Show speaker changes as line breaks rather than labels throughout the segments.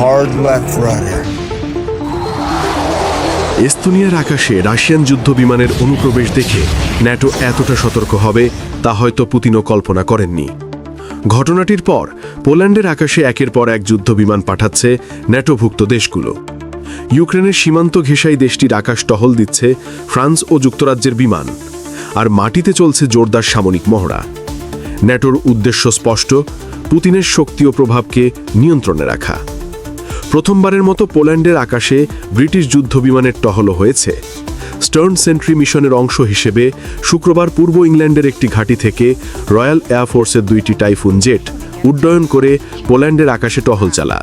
hard.
এস্তোনিয়ার আকাশে Russian যুদ্ধ বিমানের অনুপ্রবেশ দেখে ন্যাটো এতটা সতর্ক হবে তা হয়তো পুতিনও কল্পনা করেননি। ঘটনাটির পর পোল্যান্ডের আকাশে একের পর এক যুদ্ধ বিমান পাঠাচ্ছে ন্যাটোভুক্ত দেশগুলো। ইউক্রেনের সীমান্ত ঘেঁষাই দেশটির আকাশ টহল দিচ্ছে ফ্রান্স ও যুক্তরাজ্যের বিমান, আর মাটিতে চলছে জোরদার সামরিক মহড়া। ন্যাটোর উদ্দেশ্য স্পষ্ট, পুতিনের শক্তি ও প্রভাবকে নিয়ন্ত্রণে রাখা। প্রথমবারের মতো পোল্যান্ডের আকাশে ব্রিটিশ যুদ্ধ বিমানের টহল হয়েছে। স্টার্ন সেন্ট্রি মিশনের অংশ হিসেবে শুক্রবার পূর্ব ইংল্যান্ডের একটি ঘাঁটি থেকে রয়্যাল এয়ারফোর্সের দুইটি টাইফুন জেট উড্ডয়ন করে পোল্যান্ডের আকাশে টহল চালা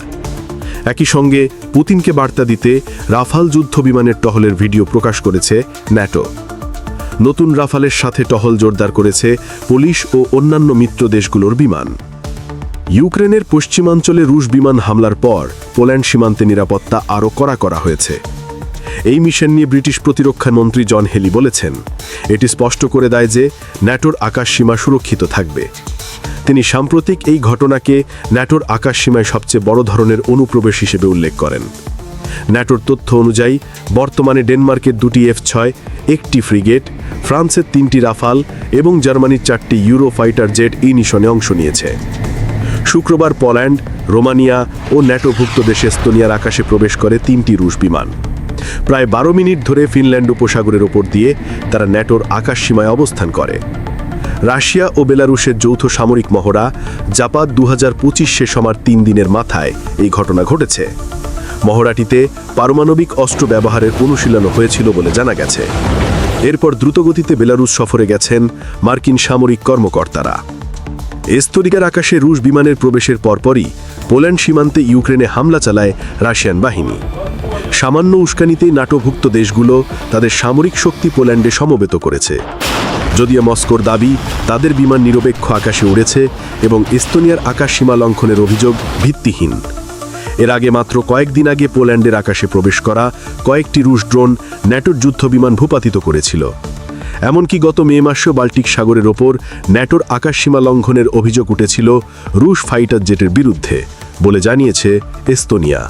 একই সঙ্গে পুতিনকে বার্তা দিতে রাফাল যুদ্ধ বিমানের টহলের ভিডিও প্রকাশ করেছে ন্যাটো। নতুন রাফালের সাথে টহল জোরদার করেছে পুলিশ ও অন্যান্য মিত্র দেশগুলোর বিমান। ইউক্রেনের পশ্চিমাঞ্চলে রুশ বিমান হামলার পর পোল্যান্ড সীমান্তে নিরাপত্তা আরও কড়া করা হয়েছে। এই মিশন নিয়ে ব্রিটিশ প্রতিরক্ষা মন্ত্রী জন হেলি বলেছেন, এটি স্পষ্ট করে দেয় যে ন্যাটোর আকাশ সীমা সুরক্ষিত থাকবে। তিনি সাম্প্রতিক এই ঘটনাকে ন্যাটোর আকাশ সীমায় সবচেয়ে বড় ধরনের অনুপ্রবেশ হিসেবে উল্লেখ করেন। ন্যাটোর তথ্য অনুযায়ী, বর্তমানে ডেনমার্কের দুটি এফ ছয়, একটি ফ্রিগেট, ফ্রান্সের তিনটি রাফাল এবং জার্মানির চারটি ইউরো ফাইটার জেট এই মিশনে অংশ নিয়েছে। শুক্রবার পোল্যান্ড, রোমানিয়া ও ন্যাটোভুক্ত দেশ এস্তোনিয়ার আকাশে প্রবেশ করে তিনটি রুশ বিমান। প্রায় বারো মিনিট ধরে ফিনল্যান্ড উপসাগরের ওপর দিয়ে তারা ন্যাটোর আকাশ সীমায় অবস্থান করে। রাশিয়া ও বেলারুশের যৌথ সামরিক মহড়া জাপাত দু হাজার পঁচিশ শেষ হওয়ার তিন দিনের মাথায় এই ঘটনা ঘটেছে। মহড়াটিতে পারমাণবিক অস্ত্র ব্যবহারের অনুশীলন হয়েছিল বলে জানা গেছে। এরপর দ্রুতগতিতে বেলারুশ সফরে গেছেন মার্কিন সামরিক কর্মকর্তারা। এস্তরিকার আকাশে রুশ বিমানের প্রবেশের পরপরই পোল্যান্ড সীমান্তে ইউক্রেনে হামলা চালায় রাশিয়ান বাহিনী। সামান্য উস্কানিতেই নাটোভুক্ত দেশগুলো তাদের সামরিক শক্তি পোল্যান্ডে সমবেত করেছে। যদিও মস্কোর দাবি, তাদের বিমান নিরপেক্ষ আকাশে উড়েছে এবং এস্তোনিয়ার আকাশ সীমা লঙ্ঘনের অভিযোগ ভিত্তিহীন। এর আগে মাত্র কয়েকদিন আগে পোল্যান্ডের আকাশে প্রবেশ করা কয়েকটি রুশ ড্রোন ন্যাটোর যুদ্ধ বিমান ভূপাতিত করেছিল। এমনকি গত মে মাসেও বাল্টিক সাগরের ওপর ন্যাটোর আকাশসীমা লঙ্ঘনের অভিযোগ উঠেছিল রুশ ফাইটার জেটের বিরুদ্ধে, বলে জানিয়েছে এস্তোনিয়া।